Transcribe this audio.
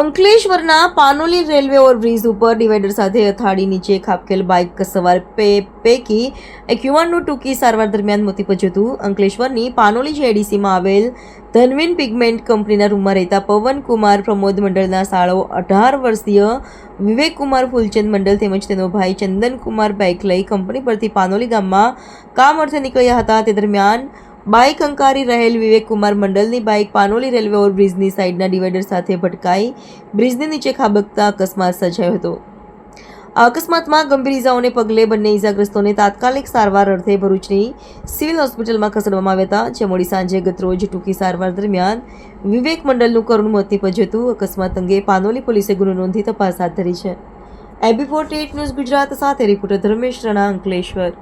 અંકલેશ્વરના Panoli railway overbridge ઉપર divider સાથે અથાડી નીચે ખાપકેલ બાઇક સવાર પે પૈકી એક યુવાનનું ટૂંકી સારવાર દરમિયાન મોતી નીપજ્યું હતું. અંકલેશ્વરની પાનોલી જેડીસીમાં આવેલ ધનવીન પિગમેન્ટ કંપનીના રૂમમાં રહેતા પવન કુમાર પ્રમોદ મંડળના સાળો અઢાર વર્ષીય વિવેક કુમાર ફૂલચંદ મંડળ તેમજ તેનો ભાઈ ચંદન કુમાર બાઇક લઈ કંપની પરથી પાનોલી ગામમાં કામ અર્થે નીકળ્યા હતા. તે દરમિયાન બાઇક અંકારી રહેલ વિવેક કુમાર મંડલની બાઇક પાનોલી રેલવે ઓવરબ્રિજની સાઈડના ડિવાઈડર સાથે ભટકાઈ બ્રિજની નીચે ખાબકતા અકસ્માત સર્જાયો હતો. આ અકસ્માતમાં ગંભીર ઇજાઓને પગલે બંને ઇજાગ્રસ્તોને તાત્કાલિક સારવાર અર્થે ભરૂચની સિવિલ હોસ્પિટલમાં ખસેડવામાં આવ્યા હતા જે મોડી સાંજે ગતરોજ ટૂંકી સારવાર દરમિયાન વિવેક મંડલનું કરુણ મોત નીપજ્યું હતું અકસ્માત અંગે પાનોલી પોલીસે ગુનો નોંધી તપાસ હાથ ધરી છે. એબી ફોર્ટી ન્યૂઝ ગુજરાત સાથે રિપોર્ટર ધર્મેશ રણા અંકલેશ્વર.